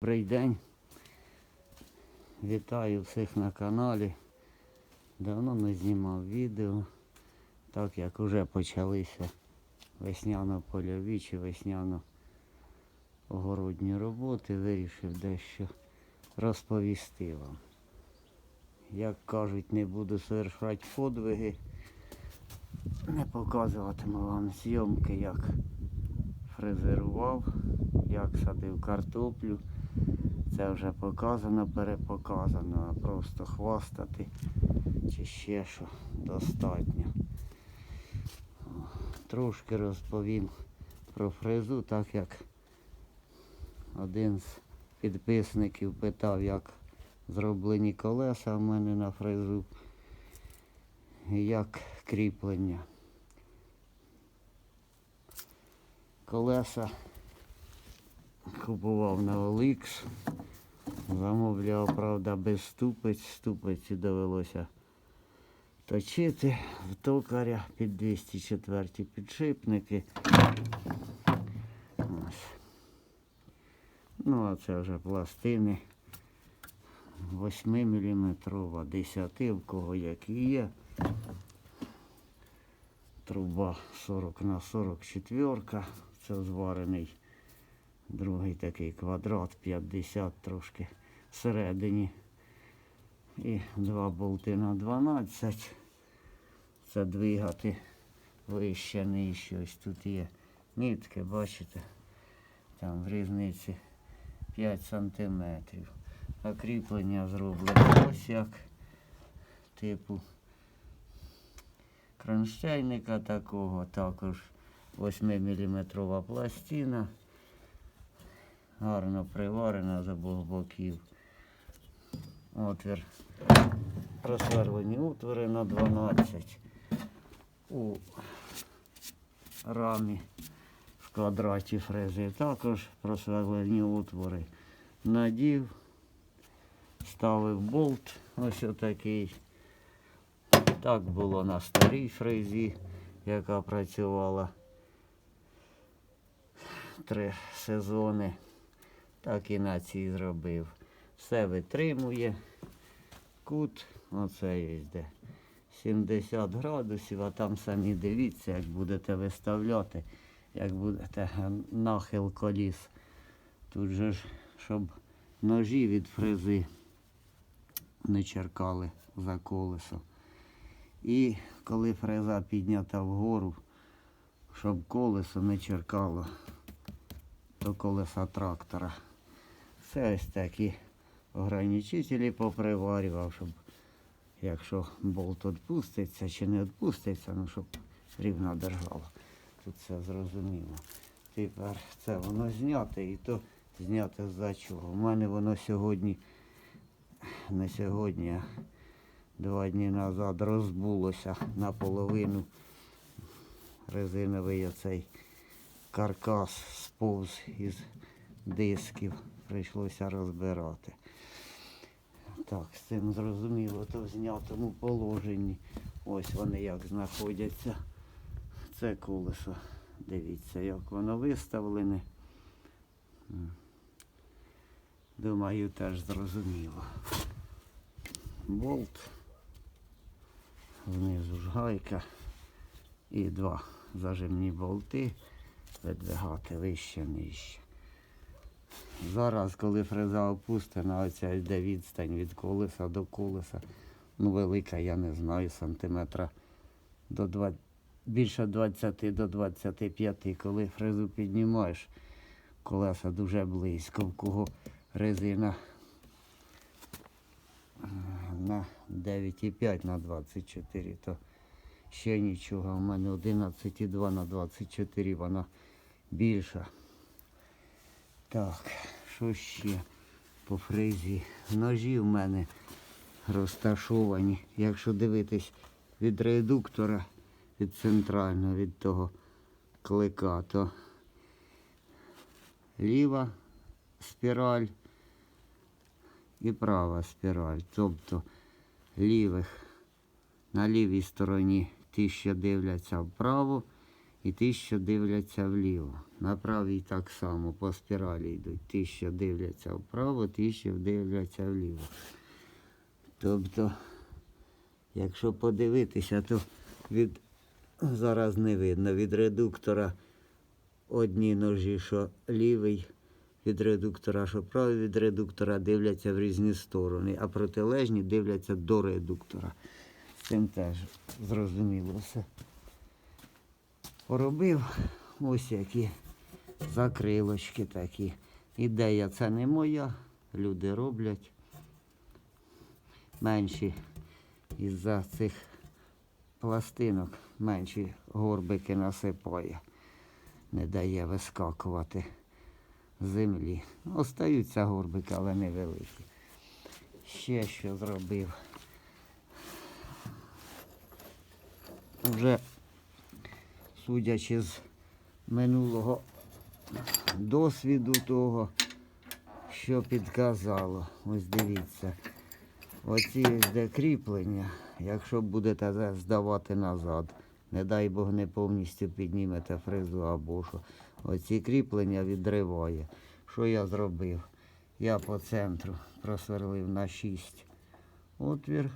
Добрий день. Вітаю всіх на каналі. Давно не знімав відео, так як вже почалися весняно-польові чи весняно-огородні роботи, вирішив дещо розповісти вам. Як кажуть, не буду совершати подвиги, не показуватиму вам зйомки, як фрезерував, як садив картоплю. Це вже показано, перепоказано, а просто хвастати чи ще що достатньо. Трошки розповім про фрезу, так як один з підписників питав, як зроблені колеса в мене на фрезу як кріплення. Колеса купував на Олікс. Замовляв, правда, без ступиць. Ступиці довелося точити в токаря під 204 підшипники. Ось. Ну, а це вже пластини 8 мм, 10 в кого які є. Труба 40 на 44, це зварений Другий такий квадрат 50 трошки всередині. І два болти на 12. Це двигати вище, нижче. Ось тут є мітки, бачите? Там в різниці 5 сантиметрів. А зроблено ось як типу кронштейника такого, також 8-мм пластина гарно приварена з обох боків. Отвір. Просверлені утвори на 12 у рамі в квадраті фрези. Також просверлені утвори. Надів, ставив болт, ось отакий. Так було на старій фрезі, яка працювала три сезони так і на цій зробив. Все витримує. Кут, оце є де 70 градусів, а там самі дивіться, як будете виставляти, як будете нахил коліс. Тут же ж, щоб ножі від фрези не черкали за колесо. І коли фреза піднята вгору, щоб колесо не черкало до колеса трактора. Все ось такі ограничителі поприварював, щоб якщо болт відпуститься чи не відпуститься, ну щоб рівно держало. Тут все зрозуміло. Тепер це воно зняте і то зняте за чого. У мене воно сьогодні, не сьогодні, а два дні назад розбулося наполовину резиновий оцей каркас сповз із дисків прийшлося розбирати. Так, з цим зрозуміло, то в знятому положенні. Ось вони як знаходяться. Це колесо. Дивіться, як воно виставлене. Думаю, теж зрозуміло. Болт. Внизу ж гайка. І два зажимні болти. Видвигати вище нижче. Зараз, коли фреза опустена, оця йде відстань від колеса до колеса. Ну, велика, я не знаю, сантиметра до 20, більше 20 до 25. Коли фрезу піднімаєш, колеса дуже близько, в кого резина е, на 9,5 на 24, то ще нічого. У мене 11,2 на 24, вона більша. Так, що ще по фрезі? Ножі в мене розташовані. Якщо дивитись від редуктора, від центрального, від того клика, то ліва спіраль і права спіраль. Тобто лівих на лівій стороні ті, що дивляться вправо, і ті, що дивляться вліво. На правій так само по спіралі йдуть. Ті, що дивляться вправо, ті, що дивляться вліво. Тобто, якщо подивитися, то від зараз не видно. Від редуктора одні ножі, що лівий, від редуктора, що правий від редуктора дивляться в різні сторони, а протилежні дивляться до редуктора. Цим теж зрозуміло все. Поробив ось які закрилочки такі. Ідея це не моя, люди роблять менші із-за цих пластинок, менші горбики насипає, не дає вискакувати землі. Остаються горбики, але невеликі. Ще що зробив. Вже судячи з минулого досвіду того, що підказало. Ось дивіться. Оці де кріплення, якщо будете здавати назад, не дай Бог не повністю піднімете фрезу або що. Оці кріплення відриває. Що я зробив? Я по центру просверлив на 6 отвір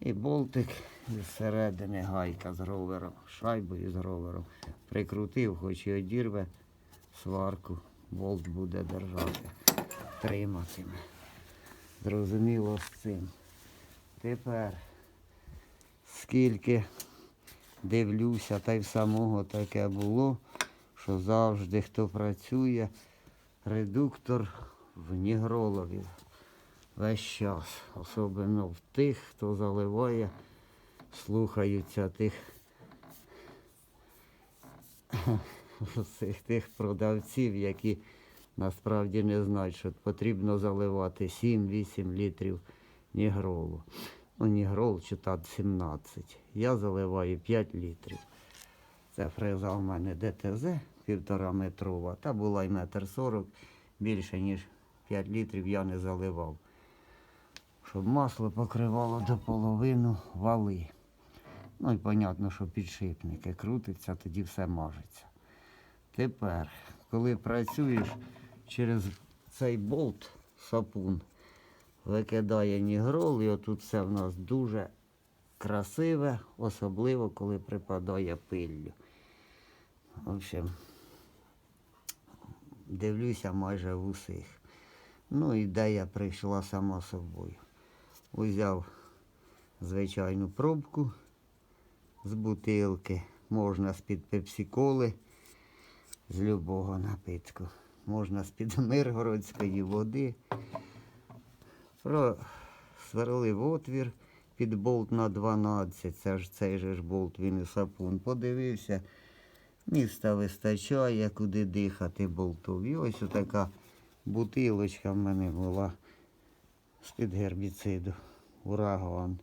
і болтик із середини гайка з ровером, шайбою з ровером. Прикрутив, хоч і одірве сварку, болт буде держати, триматиме. Зрозуміло з цим. Тепер скільки дивлюся, та й самого таке було, що завжди хто працює, редуктор в нігролові весь час. Особливо в тих, хто заливає, слухаються тих, тих продавців, які насправді не знають, що потрібно заливати 7-8 літрів нігролу. Ну, нігрол читати 17. Я заливаю 5 літрів. Це фреза у мене ДТЗ півтора метрова, та була й метр сорок, більше ніж 5 літрів я не заливав. Щоб масло покривало до половину вали. Ну і понятно, що підшипники крутиться, тоді все мажеться. Тепер, коли працюєш через цей болт, сапун, викидає нігрол, і отут все в нас дуже красиве, особливо коли припадає пиллю. В общем, дивлюся майже в усіх. Ну, ідея прийшла сама собою. Узяв звичайну пробку з бутилки, можна з-під пепсиколи, з любого напитку. Можна з-під миргородської води. Просверлив отвір під болт на 12. Це ж цей же ж болт, він і сапун. Подивився, міста вистачає, куди дихати болтов. І ось така бутилочка в мене була з-під гербіциду. Ураган.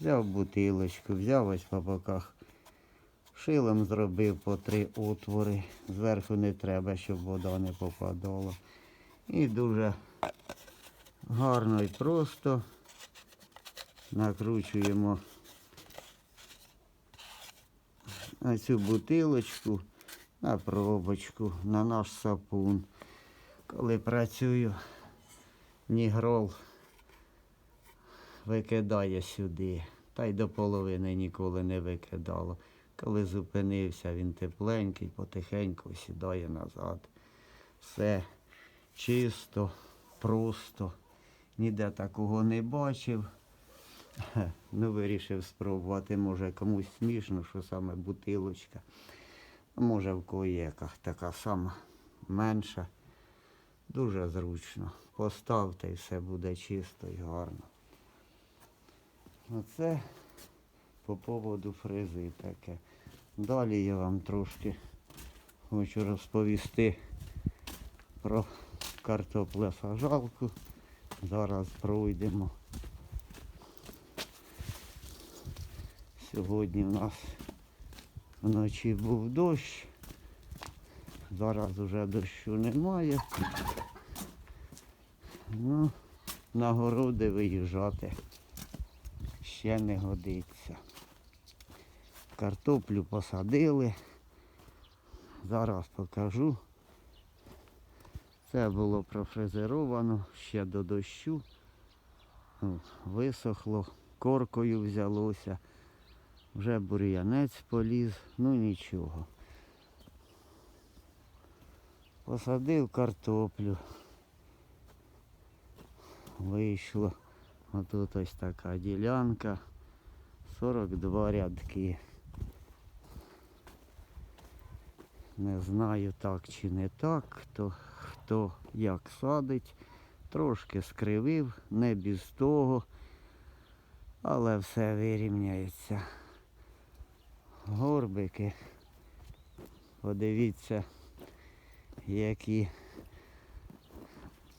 Взяв бутилочку, взяв ось по боках. Шилом зробив по три отвори. Зверху не треба, щоб вода не попадала. І дуже гарно і просто накручуємо на цю бутилочку, на пробочку, на наш сапун. Коли працюю, нігрол викидає сюди, та й до половини ніколи не викидало. Коли зупинився, він тепленький, потихеньку сідає назад. Все чисто, просто, ніде такого не бачив. Ну, вирішив спробувати, може комусь смішно, що саме бутилочка. Може в яка така сама менша. Дуже зручно. Поставте і все буде чисто і гарно. Оце по поводу фрези таке. Далі я вам трошки хочу розповісти про картоплесажалку. Зараз пройдемо. Сьогодні в нас вночі був дощ. Зараз вже дощу немає. Ну, на городи виїжджати ще не годиться. Картоплю посадили, Зараз покажу. Це було профрезеровано ще до дощу. Висохло, коркою взялося. Вже бур'янець поліз, ну нічого. Посадив картоплю. Вийшло. Отут ось така ділянка. 42 рядки. Не знаю так чи не так, хто, хто як садить. Трошки скривив, не без того, але все вирівняється. Горбики. Подивіться, які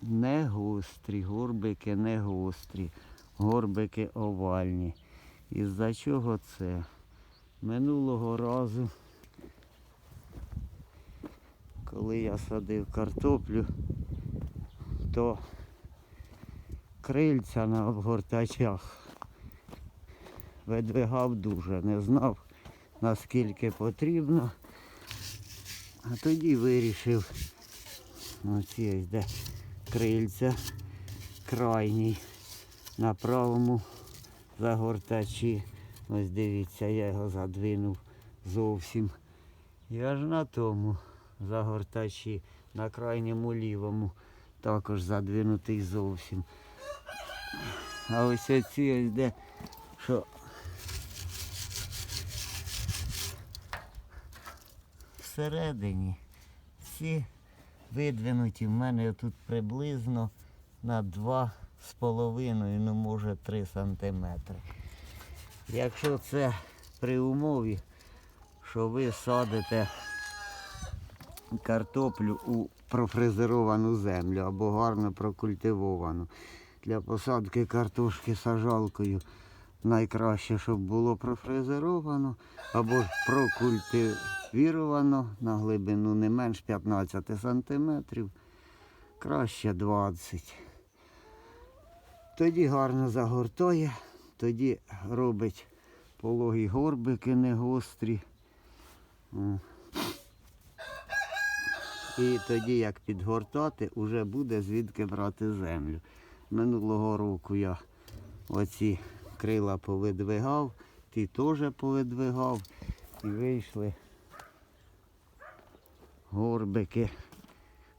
не гострі, горбики не гострі, горбики овальні. Із-за чого це? Минулого разу, коли я садив картоплю, то крильця на обгортачах видвигав дуже, не знав наскільки потрібно. А тоді вирішив оці ось де крильця крайній на правому загортачі. Ось дивіться, я його задвинув зовсім. І аж на тому загортачі, на крайньому лівому, також задвинутий зовсім. А ось оці ось де, що всередині всі видвинуті в мене тут приблизно на 2,5, ну може 3 сантиметри. Якщо це при умові, що ви садите картоплю у профрезеровану землю або гарно прокультивовану. Для посадки картошки сажалкою найкраще, щоб було профрезеровано або ж прокультивіровано на глибину не менш 15 сантиметрів, краще 20. Тоді гарно загортує, тоді робить пологі горбики не гострі. І тоді, як підгортати, вже буде звідки брати землю. Минулого року я оці крила повидвигав, ті теж повидвигав і вийшли горбики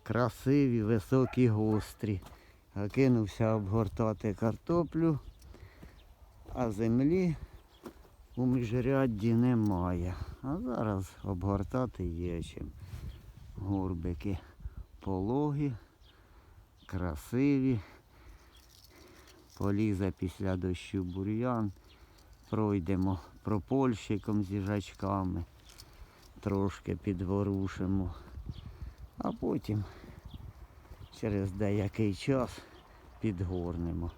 красиві, високі, гострі. Кинувся обгортати картоплю, а землі у міжрядді немає. А зараз обгортати є чим. Горбики пологі, красиві. Полізе після дощу бур'ян. Пройдемо пропольщиком з їжачками, трошки підворушимо, а потім через деякий час підгорнемо.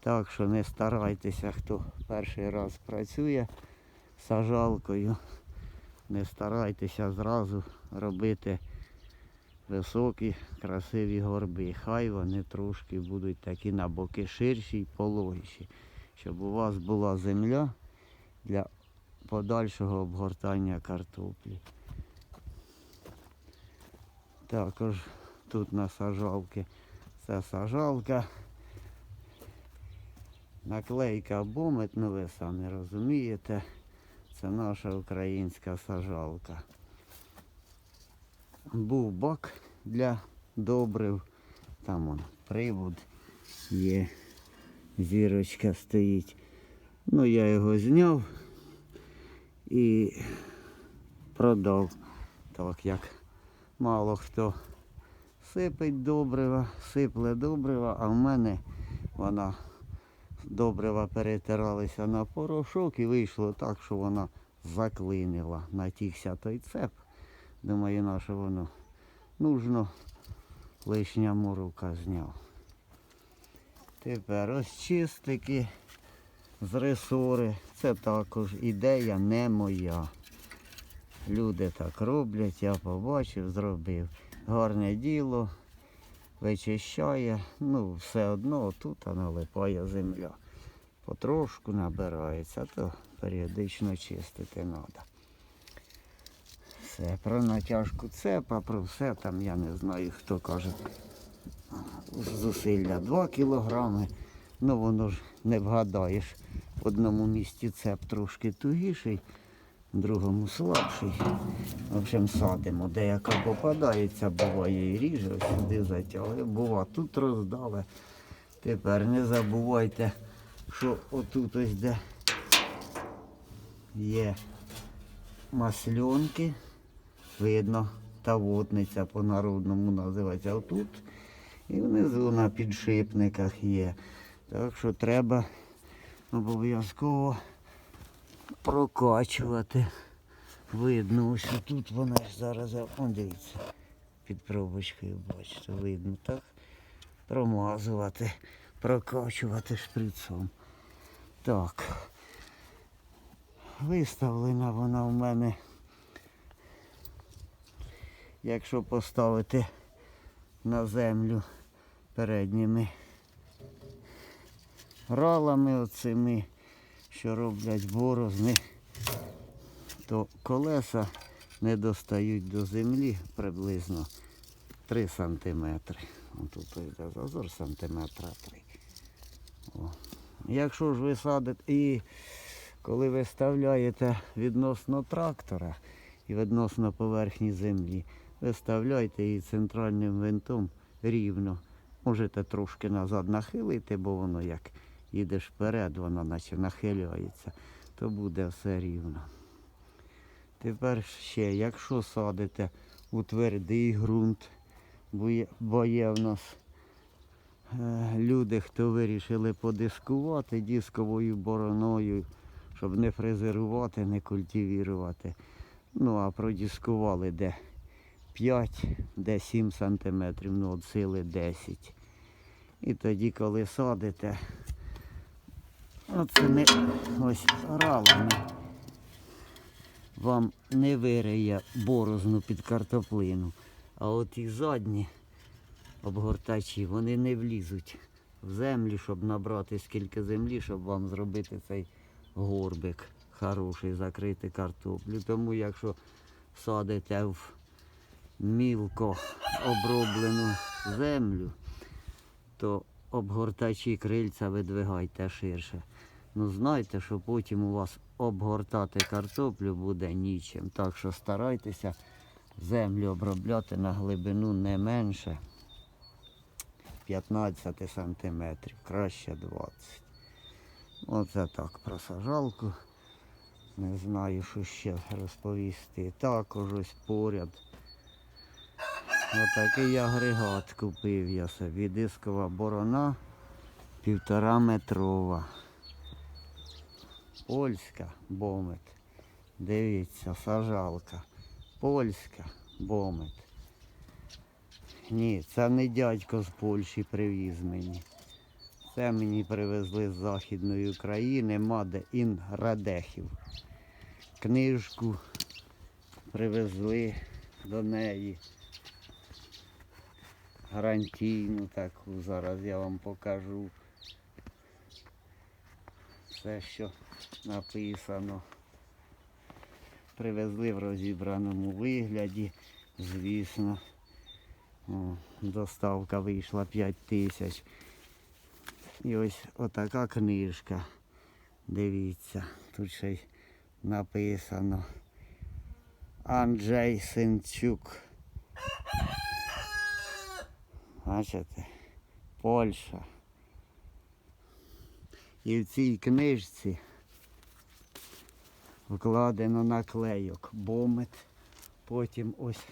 Так що не старайтеся, хто перший раз працює сажалкою, не старайтеся зразу робити високі, красиві горби. Хай вони трошки будуть такі на боки ширші й пологіші, щоб у вас була земля для подальшого обгортання картоплі. Також тут на сажалки. Це сажалка. Наклейка бомет, ну ви самі розумієте. Це наша українська сажалка. Був бак для добрив. Там он привод є. Зірочка стоїть. Ну я його зняв і продав. Так як мало хто сипить добрива, сипле добрива, а в мене вона добрива перетиралися на порошок і вийшло так, що вона заклинила. Натікся той цеп. Думаю, на що воно нужно, лишня морока зняв. Тепер ось чистики з ресори. Це також ідея не моя. Люди так роблять, я побачив, зробив. Гарне діло, вичищає, ну все одно тут налипає земля. Потрошку набирається, то періодично чистити треба. все. Про натяжку цепа, про все там я не знаю, хто каже. Зусилля 2 кілограми. Ну воно ж не вгадаєш. В одному місці цеп трошки тугіший, другому слабший. В общем, садимо. Деяка попадається, буває і ріже, сюди затягує. Бува, тут роздали. Тепер не забувайте, що отут ось де є масльонки. Видно, та водниця по-народному називається отут. І внизу на підшипниках є. Так що треба обов'язково прокачувати. Видно, ось тут вона ж зараз, он дивіться, під пробочкою, бачите, видно, так? Промазувати, прокачувати шприцом. Так. Виставлена вона в мене. Якщо поставити на землю передніми ралами оцими, що роблять борозни, то колеса не достають до землі приблизно 3 сантиметри. Тут ось де зазор сантиметра 3. О. Якщо ж ви садите і коли ви вставляєте відносно трактора і відносно поверхні землі, ви вставляйте її центральним винтом рівно. Можете трошки назад нахилити, бо воно як їдеш вперед, воно наче нахиляється, то буде все рівно. Тепер ще, якщо садите у твердий ґрунт, бо є, в нас е, люди, хто вирішили подискувати дисковою бороною, щоб не фрезерувати, не культивірувати. Ну, а продискували де 5, де 7 сантиметрів, ну от сили 10. І тоді, коли садите, не ось ралами вам не вириє борозну під картоплину. А от і задні обгортачі, вони не влізуть в землю, щоб набрати скільки землі, щоб вам зробити цей горбик хороший, закрити картоплю. Тому якщо садите в мілко оброблену землю, то обгортачі крильця видвигайте ширше. Ну знайте, що потім у вас обгортати картоплю буде нічим. Так що старайтеся землю обробляти на глибину не менше 15 сантиметрів, краще 20. Оце так про сажалку. Не знаю, що ще розповісти. Також ось поряд. Отакий агрегат купив я собі. Дискова борона півтора метрова. Польська бомет. Дивіться, сажалка. Польська бомет. Ні, це не дядько з Польщі привіз мені. Це мені привезли з Західної України Маде Ін Радехів. Книжку привезли до неї. Гарантійну таку. Зараз я вам покажу. Все, що написано. Привезли в розібраному вигляді, звісно. О, доставка вийшла 5 тисяч. І ось отака книжка. Дивіться, тут ще й написано. Анджей Сенчук. Бачите? Польща. І в цій книжці вкладено наклейок. Бомет. Потім ось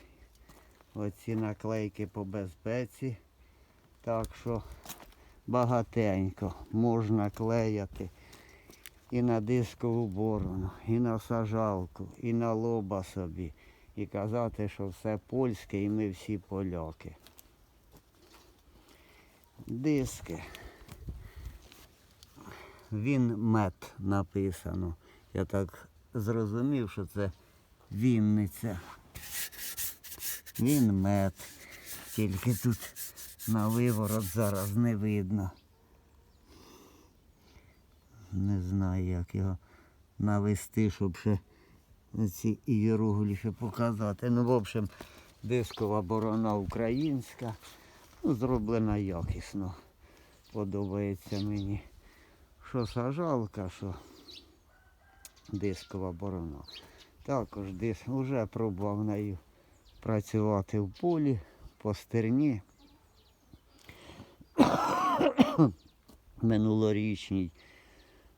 оці наклейки по безпеці. Так що багатенько можна клеяти і на дискову борону, і на сажалку, і на лоба собі. І казати, що все польське і ми всі поляки. Диски. Він мед написано. Я так зрозумів, що це Вінниця. Він мед. Тільки тут на виворот зараз не видно. Не знаю, як його навести, щоб ще ці ієрогліфи показати. Ну, в общем, дискова борона українська. Ну, зроблена якісно. Подобається мені. Що сажалка, що дискова борона. Також десь вже пробував нею працювати в полі, по стерні. Минулорічній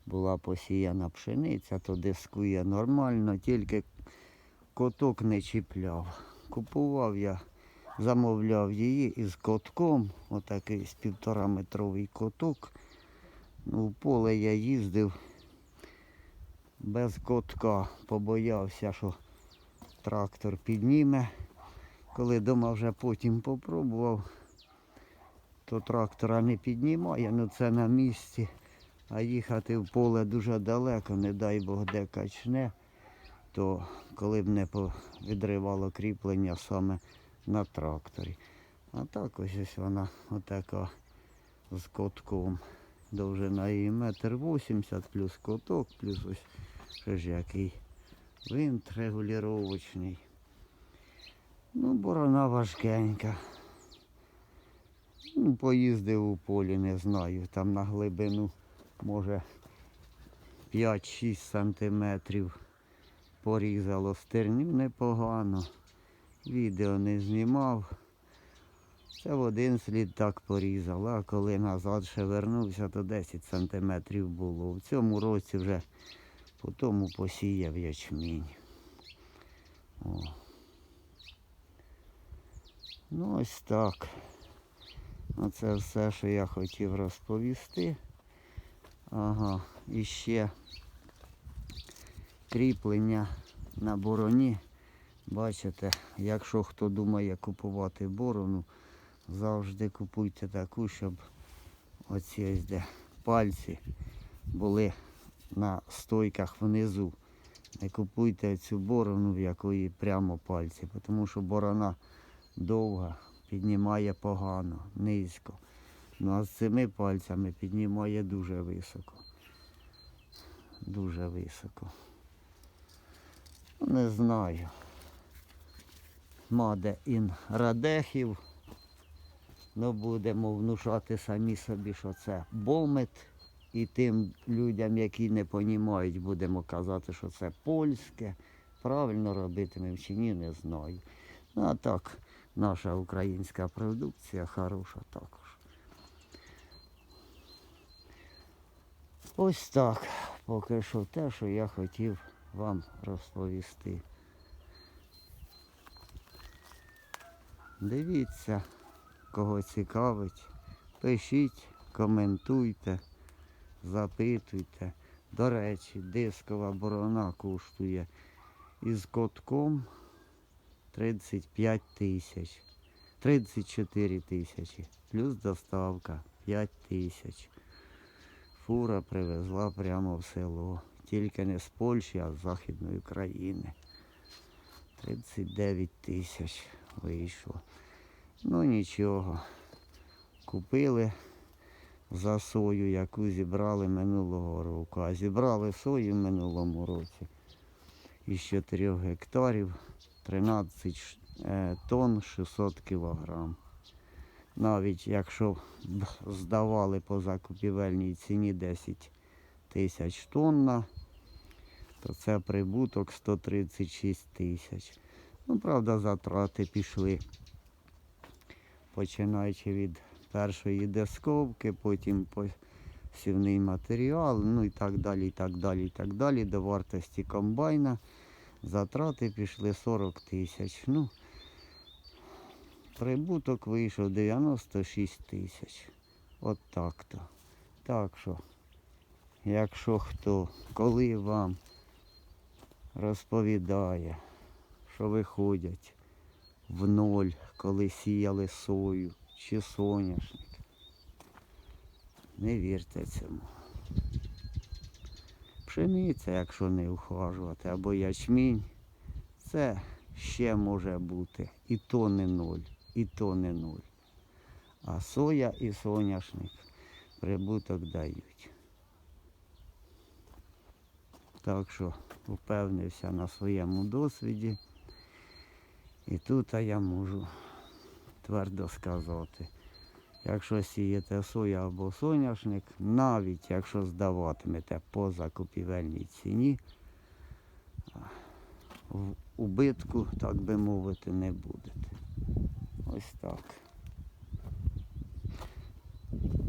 була посіяна пшениця, то дискує нормально, тільки коток не чіпляв. Купував я, замовляв її із котком, отакий з півтора метровий коток. Ну, в поле я їздив без котка, побоявся, що трактор підніме. Коли дома вже потім попробував, то трактора не піднімає, ну це на місці. А їхати в поле дуже далеко, не дай Бог де качне, то коли б не відривало кріплення саме на тракторі. А так ось ось вона отака з котком. Довжина її метр вісімдесят, плюс коток, плюс ось ще ж який винт регулювачний. Ну, борона важкенька. Ну, поїздив у полі, не знаю, там на глибину може 5-6 сантиметрів порізало стерню непогано. Відео не знімав. Це в один слід так порізало, а коли назад ще вернувся, то 10 сантиметрів було. В цьому році вже по тому посіяв ячмінь. О. Ну ось так. Оце все, що я хотів розповісти. Ага, і ще кріплення на бороні. Бачите, якщо хто думає купувати борону, завжди купуйте таку, щоб оці ось де пальці були на стойках внизу. Не купуйте цю борону, в якої прямо пальці, тому що борона довга, піднімає погано, низько. Ну а з цими пальцями піднімає дуже високо. Дуже високо. Не знаю. Маде ін радехів. Ну будемо внушати самі собі, що це бомет. І тим людям, які не розуміють, будемо казати, що це польське. Правильно робитимемо чи ні, не знаю. Ну а так, наша українська продукція хороша також. Ось так, поки що те, що я хотів вам розповісти. Дивіться, кого цікавить, пишіть, коментуйте, запитуйте. До речі, дискова борона коштує із котком 35 тисяч. 34 тисячі. Плюс доставка 5 тисяч. Фура привезла прямо в село. Тільки не з Польщі, а з Західної України. 39 тисяч вийшло. Ну нічого. Купили за сою, яку зібрали минулого року. А зібрали сою в минулому році із 4 гектарів 13 е, тонн 600 кілограм. Навіть якщо здавали по закупівельній ціні 10 тисяч тонна, то це прибуток 136 тисяч. Ну, правда, затрати пішли. Починаючи від першої десковки, потім посівний матеріал, ну і так далі, і так далі, і так далі. До вартості комбайна затрати пішли 40 тисяч. Ну, прибуток вийшов 96 тисяч. От так-то. Так що, якщо хто, коли вам розповідає, що виходять в ноль, коли сіяли сою чи соняшник, не вірте цьому. Пшениця, якщо не ухажувати, або ячмінь, це ще може бути. І то не ноль, і то не ноль. А соя і соняшник прибуток дають. Так що упевнився на своєму досвіді. І тут я можу твердо сказати, якщо сієте соя або соняшник, навіть якщо здаватимете по закупівельній ціні, в убитку, так би мовити, не будете. Ось так.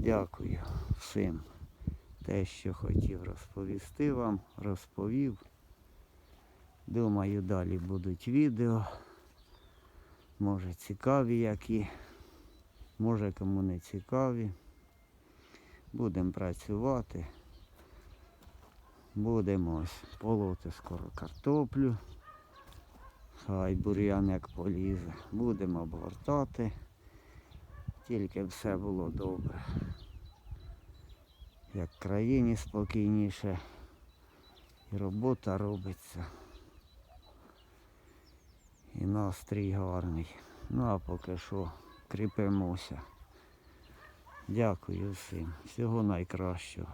Дякую всім. Те, що хотів розповісти вам, розповів. Думаю, далі будуть відео. Може цікаві які, може кому не цікаві. Будемо працювати. Будемо ось полоти скоро картоплю. Хай бур'ян як полізе. Будемо обгортати. Тільки все було добре. Як в країні спокійніше. І робота робиться. І настрій гарний. Ну а поки що кріпимося. Дякую всім. Всього найкращого.